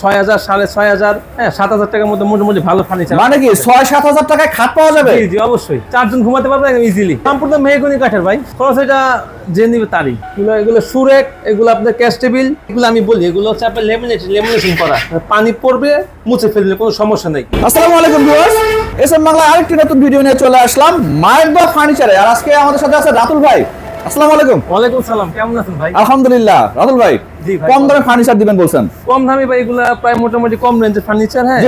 ছয় হাজার সাড়ে ছয় হাজার হ্যাঁ সাত হাজার টাকার মধ্যে মোটামুটি ভালো ফার্নিচার মানে কি ছয় সাত হাজার টাকায় খাট পাওয়া যাবে? জি অবশ্যই। চারজন ঘুমাতে পারবে ইজিলি সম্পূর্ণ মেহগুনি কাঠের ভাই। খরচ এটা যে নিবে তারই। এগুলো এগুলো সুরেক এগুলো আপনার ক্যাশ টেবিল এগুলো আমি বলি এগুলো হচ্ছে আপনার লেমিনেশন করা। পানি পড়বে মুছে ফেললে কোনো সমস্যা নেই। আসসালামু আলাইকুম ভিউয়ার্স এসএম বাংলা আরেকটি নতুন ভিডিও নিয়ে চলে আসলাম মায়ের ফার্নিচারে আর আজকে আমাদের সাথে আছে রাতুল ভাই। আসসালামু আলাইকুম। ওয়ালাইকুম সালাম কেমন আছেন ভাই? আলহামদুলিল্লাহ রাতুল ভাই, কম দামে ফার্নিচার দিবেন বলছেন? কম দামে ভাই এগুলা প্রায় মোটামুটি কম রেঞ্জের ফার্নিচার হ্যাঁ।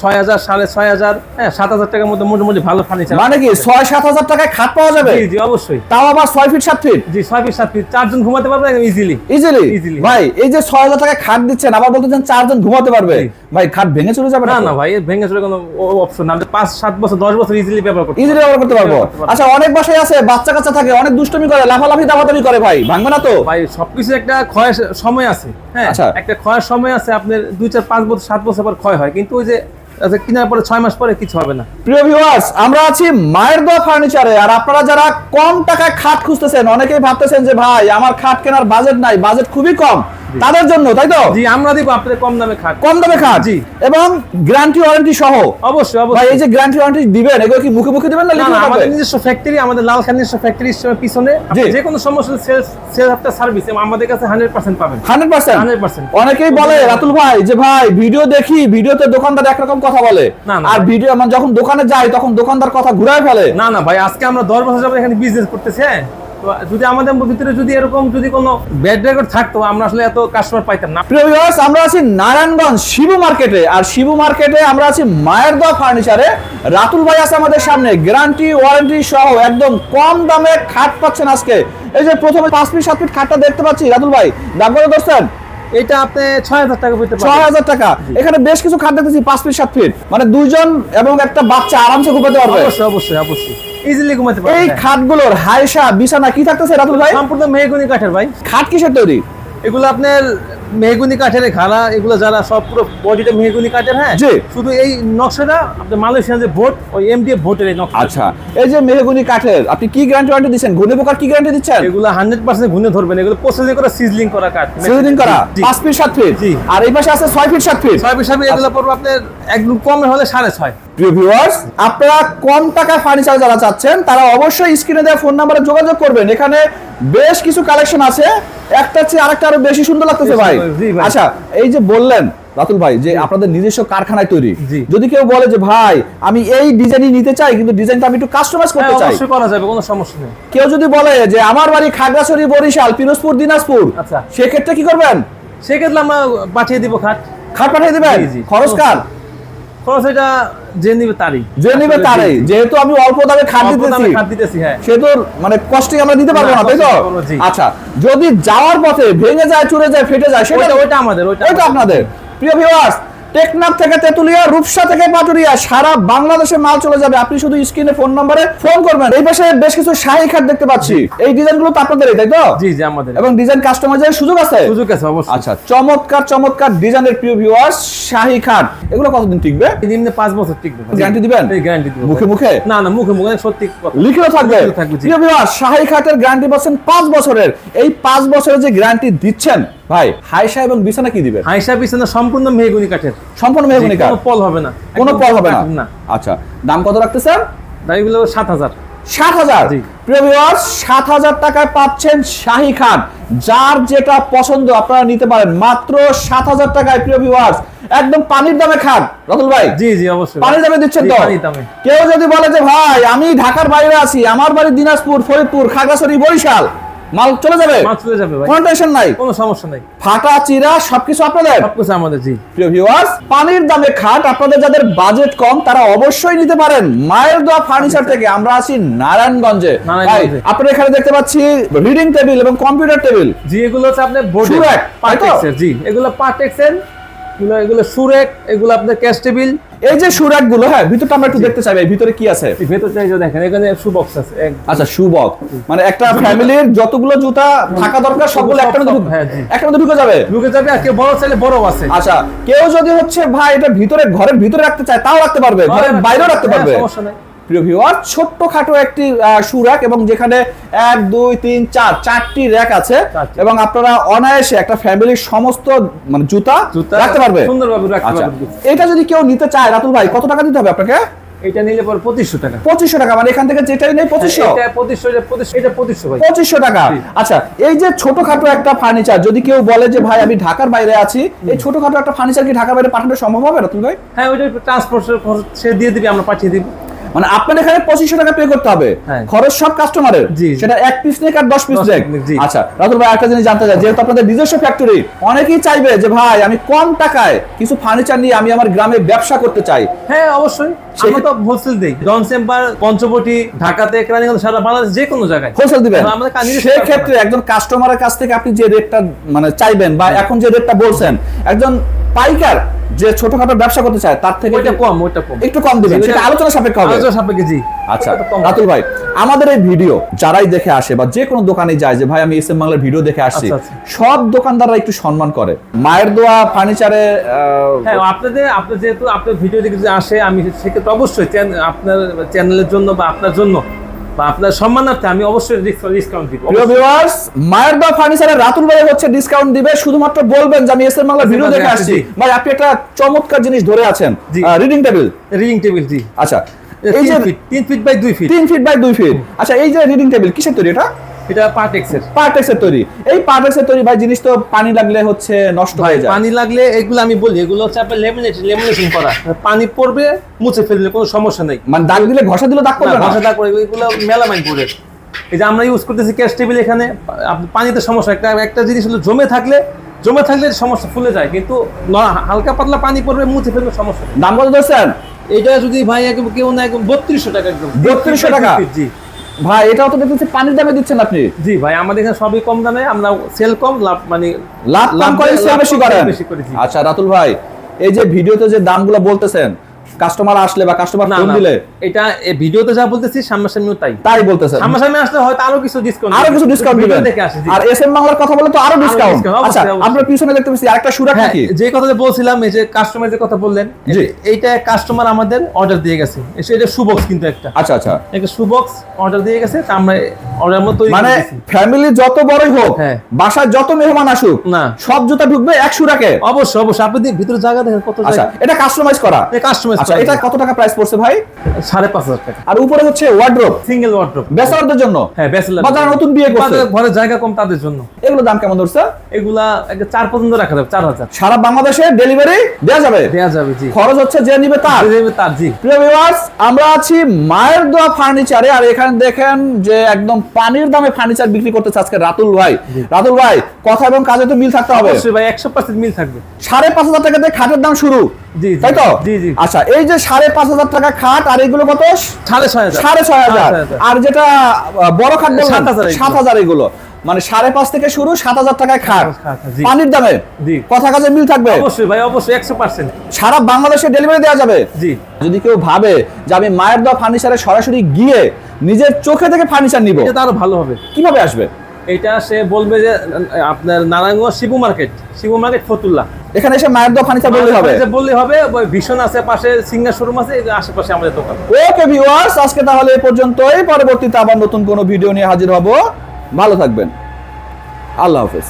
ছয় হাজার সাড়ে ছয় হাজার হ্যাঁ সাত হাজার টাকার মধ্যে মোটামুটি ভালো ফার্নিচার মানে কি ছয় সাত হাজার টাকায় খাট পাওয়া যাবে? জি অবশ্যই। তাও আবার ছয় ফিট সাত ফিট জি ছয় ফিট সাত ফিট চারজন ঘুমাতে পারবে ইজিলি ইজিলি। ভাই এই যে ছয় হাজার টাকায় খাট দিচ্ছেন আবার বলতেছেন চারজন ঘুমাতে পারবে। ভাই খাট ভেঙে চলে যাবে না না ভাই ভেঙে চলে কোনো অপশন না। পাঁচ সাত বছর দশ বছর ইজিলি ব্যবহার করতে ইজিলি ব্যবহার করতে পারব। আচ্ছা অনেক বাসায় আছে বাচ্চা কাচ্চা থাকে অনেক দুষ্টমি করে লাফালাফি দাফাদাফি করে ভাই। ভাঙবে না তো? ভাই সবকিছু একটা ক্ষয়ের সময় আছে হ্যাঁ আচ্ছা। একটা ক্ষয়ের সময় আছে আপনার দুই চার পাঁচ বছর সাত বছর পর ক্ষয় হয়। কিন্তু ওই যে আচ্ছা, কেনার পরে ছয় মাস পরে কিছু হবে না। প্রিয় ভিউয়ার্স আমরা আছি মায়ের দোয়া ফার্নিচারে আর আপনারা যারা কম টাকায় খাট খুঁজতেছেন অনেকেই ভাবতেছেন যে ভাই আমার খাট কেনার বাজেট নাই বাজেট খুবই কম। তাদের জন্য তাই তো? জি আমরা দিব আপনাদের কম দামে খাট। কম দামে খাট জি। এবং গ্যারান্টি ওয়ারেন্টি সহ? অবশ্যই অবশ্যই। ভাই এই যে গ্যারান্টি ওয়ারেন্টি দিবেন এগুলো কি মুখে মুখে দিবেন না লিখে আমাদের নিজস্ব ফ্যাক্টরি আমাদের লালখান নিজস্ব ফ্যাক্টরি পিছনে আপনি যে কোনো সমস্যা সেলস সেলস আপনার সার্ভিস আমাদের কাছে হান্ড্রেড পার্সেন্ট পাবেন। 100% 100% অনেকেই বলে রাতুল ভাই যে ভাই ভিডিও দেখি ভিডিওতে দোকানদার একরকম কথা বলে। না, না আর ভিডিও আমরা যখন দোকানে যাই তখন দোকানদার কথা ঘুরায় ফেলে। না না ভাই আজকে আমরা দশ বছর যাবত এখানে বিজনেস করতেছি হ্যাঁ? যদি আমাদের ভিতরে যদি এরকম যদি কোনো ব্যাড রেকর্ড থাকতো, আমরা আসলে এত কাস্টমার পাইতাম না। প্রিয় ভিউয়ার্স আমরা আছি নারায়ণগঞ্জ শিবু মার্কেটে আর শিবু মার্কেটে আমরা আছি মায়ের দোয়া ফার্নিচারে রাতুল ভাই আছে আমাদের সামনে গ্যারান্টি ওয়ারেন্টি সহ একদম কম দামে খাট পাচ্ছেন আজকে। এই যে প্রথমে পাঁচ ফিট সাত ফিট খাটটা দেখতে পাচ্ছি। রাতুল ভাই দাম কত ধরছেন এটা আপনি ছয় হাজার টাকা পেতে ছয় হাজার টাকা। এখানে বেশ কিছু খাট দেখতেছি পাঁচ ফিট সাত ফিট মানে দুজন এবং একটা বাচ্চা আরামসে ঘুমাতে পারবে। অবশ্যই অবশ্যই অবশ্যই। ইজিলি ঘুমাতে এই পারবেন খাটগুলোর হাইসা বিছানা কি থাকতেছে রাতুল ভাই? সম্পূর্ণ মেহগনি কাঠের ভাই। খাট কিসের তৈরি? এগুলো আপনার মেহগুনি কাঠের খালা এগুলো যারা সব পুরো বডিটা মেহগুনি কাঠের হ্যাঁ? জি। শুধু এই নকশাটা আপনার মালয়েশিয়ান যে ভোট ওই এমডিএফ ভোটের এই নকশা আচ্ছা এই যে মেহগুনি কাঠের আপনি কি গ্যারান্টি ওয়ারেন্টি দিচ্ছেন? ঘূর্ণি পোকার কি গ্যারান্টি দিচ্ছেন? এগুলো হান্ড্রেড পার্সেন্ট ঘুরে ধরবেন এগুলো প্রসেসিং করা সিজলিং করা কাঠ। সিজনিং করা। পাঁচ ফিট সাত ফিট জি। আর এই পাশে আছে ছয় ফিট সাত ফিট ছয় হিসাবে এগুলো পড়বে আপনার একদম কমে হলে সাড়ে ছয়। প্রিয় ভিউয়ার্স আপনারা কম টাকায় ফার্নিচার যারা চাচ্ছেন তারা অবশ্যই স্ক্রিনে দেওয়া ফোন নাম্বারে যোগাযোগ করবেন। এখানে বেশ কিছু কালেকশন আছে। একটা চেয়ে আরেকটা আরও বেশি সুন্দর লাগতেছে ভাই। আচ্ছা এই যে বললেন রাতুল ভাই যে আপনাদের নিজস্ব কারখানায় তৈরি। যদি কেউ বলে যে ভাই আমি এই ডিজাইনই নিতে চাই কিন্তু ডিজাইনটা আমি একটু কাস্টমাইজ করতে হ্যাঁ, চাই। অবশ্যই করা যাবে কোনো সমস্যা নেই। কেউ যদি বলে যে আমার বাড়ি খাগড়াছড়ি বরিশাল পিরোজপুর দিনাজপুর আচ্ছা। সেক্ষেত্রে কি করবেন? সেক্ষেত্রে আমরা পাঠিয়ে দিব খাট। খাট পাঠিয়ে দিবেন। খরচ কার? খরচ এটা যে নিবে তারই। যে নিবে তারাই। যেহেতু আমি অল্প দামে খাট দিতেছি খাট দিতেছি হ্যাঁ। সে তো মানে কষ্টে আমরা দিতে পারব না, তাই তো। আচ্ছা যদি যাওয়ার পথে ভেঙে যায় চুরে যায় ফেটে যায় সেটা ওইটা আমাদের ওইটা আপনাদের। প্রিয় ভিউয়ার্স টেকনাফ থেকে তেতুলিয়া রূপসা থেকে পাটুরিয়া সারা বাংলাদেশে মাল চলে যাবে। আপনি শুধু স্ক্রিনে ফোন নম্বরে ফোন করবেন। এই পাশে বেশ কিছু শাহী খাট দেখতে পাচ্ছি। এই ডিজাইনগুলো তো আপনাদেরই তাই তো? জি জি আমাদের। এবং ডিজাইন কাস্টমাইজের সুযোগ আছে? সুযোগ আছে অবশ্যই। আচ্ছা চমৎকার চমৎকার ডিজাইনের প্রিয় ভিউয়ার্স শাহী খাট। এগুলো কতদিন টিকবে? নিম্নে পাঁচ বছর টিকবে গ্যারান্টি দিবেন? এই গ্যারান্টি দিব। মুখে মুখে? না না মুখে মুখে সত্যি কথা। লিখিত থাকবে। থাকবে, প্রিয় ভিউয়ার শাহী খাটের গ্যারান্টি পাচ্ছেন পাঁচ বছরের। এই পাঁচ বছরের যে গ্যারান্টি দিচ্ছেন ভাই হাইসা এবং বিছানা কি দিবেন? হাইসা বিছানা সম্পূর্ণ মেহগুনি কাঠের। সম্পূর্ণ মেহগুনি কাঠ কোনো পল হবে না কোনো পল হবে না? আচ্ছা দাম কত রাখতে স্যার সাত হাজার। সাত হাজার? জি। প্রিয় ভিউয়ার সাত হাজার টাকায় পাচ্ছেন শাহী খাট যার যেটা পছন্দ আপনারা নিতে পারেন। মাত্র সাত হাজার টাকায় প্রিয় ভিউয়ার্স একদম পানির দামে খাট রতুল ভাই? জি জি অবশ্যই। পানির দামে দিচ্ছেন তো? দামে। কেউ যদি বলে যে ভাই আমি ঢাকার বাইরে আছি আমার বাড়ি দিনাজপুর ফরিদপুর খাগড়াছড়ি বরিশাল। মাল চলে যাবে? মাল চলে যাবে ভাই। কোনো টেনশন নাই। কোনো সমস্যা নাই। ফাটা চিরা সবকিছু আপনাদের? সবকিছু আমাদের জি। প্রিয় ভিউয়ার্স পানির দামে খাট আপনাদের যাদের বাজেট কম তারা অবশ্যই নিতে পারেন মায়ের দোয়া ফার্নিচার থেকে। আমরা আছি নারায়ণগঞ্জে। ভাই আপনারা এখানে দেখতে পাচ্ছি রিডিং টেবিল এবং কম্পিউটার টেবিল জি এগুলো হচ্ছে আপনি বোর্ড জি এগুলো পার্টেক্সের এগুলো এগুলো সুরেক এগুলো আপনার ক্যাশ টেবিল। এই যে সুরাকগুলো হ্যাঁ ভিতরটা আমরা একটু দেখতে চাই ভাই ভিতরে কি আছে? ভিতর চাই যে দেখেন এখানে শু বক্স আছে আচ্ছা শু বক্স মানে একটা ফ্যামিলির যতগুলো জুতা থাকা দরকার সবগুলো একটা মধ্যে হ্যাঁ, একটা মধ্যে ঢুকে যাবে? ঢুকে যাবে আর কেউ বড় চাইলে বড় আছে। আচ্ছা কেউ যদি হচ্ছে ভাই এটা ভিতরে ঘরের ভিতরে রাখতে চায় তাও রাখতে পারবে ঘরের বাইরেও রাখতে হ্যাঁ, পারবে। সমস্যা নাই। প্রিয় ভিউয়ার ছোট্টখাটো একটি শু র্যাক এবং যেখানে এক দুই তিন চার চারটি র্যাক আছে এবং আপনারা অনায়াসে একটা ফ্যামিলির সমস্ত মানে জুতা রাখতে পারবে। সুন্দরভাবে রাখতে আচ্ছা। পারবে। এটা যদি কেউ নিতে চায় রাতুল ভাই কত টাকা দিতে হবে আপনাকে? এটা নিলে পরে পঁচিশশো টাকা। পঁচিশশো টাকা মানে এখান থেকে যেটাই নেই পঁচিশশো। পঁচিশশো এটা পঁচিশশো পঁচিশশো টাকা। আচ্ছা এই যে ছোটখাটো একটা ফার্নিচার যদি কেউ বলে যে ভাই আমি ঢাকার বাইরে আছি এই ছোটখাটো একটা ফার্নিচার কি ঢাকার বাইরে পাঠানো সম্ভব হবে রাতুল ভাই? হ্যাঁ ওই ওইটা ট্রান্সপোর্ট সে দিয়ে দিবি আমরা পাঠিয়ে দিব। মানে আপনার এখানে পঁচিশশো টাকা পে করতে হবে। হ্যাঁ। খরচ সব কাস্টমারের। সেটা এক পিস নেক আর দশ পিস নেক আচ্ছা রাতুল ভাই একটা জিনিস জানতে চাই। যেহেতু আপনাদের নিজস্ব ফ্যাক্টরি অনেকেই চাইবে যে ভাই আমি কম টাকায় কিছু ফার্নিচার নিয়ে আমি আমার গ্রামে ব্যবসা করতে চাই। হ্যাঁ অবশ্যই। আমরা তো হোলসেল দেই। জন চেম্বার পঞ্চবটি ঢাকাতে কেরানীগঞ্জ সারা বাংলাদেশ যে কোনো জায়গায়। হোলসেল দিবেন। আমাদের কাজ নিজস্ব একজন কাস্টমারের কাছ থেকে আপনি যে রেটটা মানে চাইবেন বা এখন যে রেটটা বলছেন একজন পাইকার যে ছোটখাটো ব্যবসা করতে চায় তার থেকে ওইটা কম ওইটা কম। একটু কম দিবেন। সেটা আলোচনা সাপেক্ষ হবে। আলোচনা সাপেক্ষে জি। আচ্ছা। রাতুল ভাই আমাদের এই ভিডিও যারাই দেখে আসে বা যে কোনো দোকানে যায় যে ভাই আমি এস এম বাংলার ভিডিও দেখে আসছি। আচ্ছা, আচ্ছা। সব দোকানদাররা একটু সম্মান করে। মায়ের দোয়া ফার্নিচারে হ্যাঁ আপনাদের আপনার যেহেতু আপনার ভিডিও দেখে আসে আমি সেক্ষেত্রে অবশ্যই আপনার চ্যানেলের জন্য বা আপনার জন্য বা আপনার সম্মানার্থে আমি অবশ্যই ডিসকাউন্ট দিব। প্রিয় ভিউয়ার্স মায়ের দোয়া ফার্নিচারে রাতুল ভাই হচ্ছে ডিসকাউন্ট দিবে। শুধুমাত্র বলবেন যে আমি ভিডিও দেখে আসছি। ভাই আপনি একটা চমৎকার জিনিস ধরে আছেন। রিডিং টেবিল রিডিং টেবিল জি। আচ্ছা এই যে feet by feet feet by feet আচ্ছা এই যে রিডিং টেবিল কিসের তৈরি এটা? এটা পার্টেক্সের পার্টেক্সের তৈরি। এই পার্টেক্সের তৈরি ভাই জিনিস তো পানি লাগলে হচ্ছে নষ্ট হয়ে যায়। পানি লাগলে এগুলো আমি বলি এগুলো হচ্ছে আপনার লেমিনেট লেমিনেশন করা। পানি পড়বে মুছে ফেললে কোনো সমস্যা নেই। মানে দাগ দিলে ঘষা দিলে দাগ করবে না ভাষা দাগ করে এগুলো মেলামাইন করে এই যে আমরা ইউজ করতেছি ক্যাশ টেবিল এখানে পানিতে সমস্যা একটা একটা জিনিস হলো জমে থাকলে জমে থাকলে সমস্যা ফুলে যায় কিন্তু হালকা পাতলা পানি পড়বে মুছে ফেলবে সমস্যা। দাম কত ধরছেন? এটা যদি ভাই একদম কেউ না একদম বত্রিশশো টাকা একদম। 3200 টাকা? জি। ভাই এটাও তো দেখতেছি পানির দামে দিচ্ছেন আপনি জি ভাই আমাদের এখানে সবই কম দামে আমরা সেল কম লাভ মানে লাভ কম করে বেশি কম, করেন sale বেশি করি, জি। আচ্ছা রাতুল ভাই এই যে ভিডিওতে যে দামগুলো বলতেছেন কাস্টমার আসলে বা কাস্টমার ফোন দিলে? এটা ভিডিওতে যা বলতেছি সামনাসামনিও তাই। তাই বলতেছেন? সামনাসামনি আসলে হয়তো আরও কিছু ডিসকাউন্ট আরও কিছু ডিসকাউন্ট দিবেন। আর এস এম বাংলার কথা বলে তো আরও ডিসকাউন্ট আচ্ছা। আপনার পিছনে দেখতে পাচ্ছি আরেকটা সুরাক হ্যাঁ, নাকি? যে কথা বলছিলাম এই যে কাস্টমার যে কথা বললেন এইটা কাস্টমার আমাদের অর্ডার দিয়ে গেছে। এটা সুবক্স কিন্তু একটা। আচ্ছা আচ্ছা। একটা সুবক্স অর্ডার দিয়ে গেছে তা আমরা অর্ডার মতো মানে ফ্যামিলি যত বড়ই হোক হ্যাঁ। বাসায় যত মেহমান আসুক না। সব জুতা ঢুকবে এক সুরাকে। অবশ্যই অবশ্যই। আপনি ভিতরে জায়গা দেখেন কত আচ্ছা জায়গা। এটা কাস্টমাইজ করা। কাস্টমাইজ আচ্ছা এটা কত টাকা প্রাইস পড়ছে ভাই? সাড়ে পাঁচ হাজার টাকা। আর উপরে হচ্ছে ওয়ার্ড্রোব সিঙ্গেল ওয়ার্ড্রপ ব্যাচেলরদের জন্য? হ্যাঁ ব্যাচেলার বা যারা নতুন বিয়ে করছে? ঘরে জায়গা কম তাদের জন্য। এগুলো দাম কেমন ধরছে? এগুলা চার পর্যন্ত রাখা যাবে চার হাজার। সারা বাংলাদেশে ডেলিভারি দেওয়া যাবে? দেওয়া যাবে জি। খরচ হচ্ছে যে নিবে তার। যে দেবে তার জি। প্রিয় ভিউয়ার্স আমরা আছি মায়ের দোয়া ফার্নিচারে আর এখানে দেখেন যে একদম পানির দামে ফার্নিচার বিক্রি করতেছে আজকে রাতুল ভাই। রাতুল ভাই কথা এবং কাজে তো মিল থাকতে হবে। অবশ্যই ভাই একশো পার্সেন্ট মিল থাকবে। সাড়ে পাঁচ হাজার টাকা দিয়ে খাটের দাম শুরু। জি, জি। তাই তো? জি, জি। আচ্ছা এই যে সাড়ে পাঁচ হাজার টাকা খাট আর এগুলো কত? সাড়ে ছয় হাজার। সাড়ে ছয়। আর যেটা বড় খাট সাত হাজার এগুলো। মানে সাড়ে পাঁচ থেকে শুরু সাত হাজার টাকায় খাট। পানির দামে? কথা কাজে মিল থাকবে? অবশ্যই ভাই অবশ্যই একশো পার্সেন্ট। সারা বাংলাদেশে ডেলিভারি দেওয়া যাবে? জি। যদি কেউ ভাবে যে আমি মায়ের দেওয়া ফার্নিচারে সরাসরি গিয়ে নিজের চোখে থেকে ফার্নিচার নিব এটা আরও ভালো হবে। কীভাবে আসবে? এটা সে বলবে যে আপনার নারায়ণগঞ্জ শিবু মার্কেট শিবু মার্কেট ফতুল্লা। এখানে এসে মায়ের দোকান ফার্নিচার বললে হবে। বললে হবে ভীষণ আছে পাশে সিঙ্গার শোরুম আছে আশেপাশে আমাদের দোকান। ওকে ভিউয়ার্স আজকে তাহলে এই পর্যন্তই। পরবর্তীতে আবার নতুন কোনো ভিডিও নিয়ে হাজির হব। ভালো থাকবেন। আল্লাহ হাফেজ।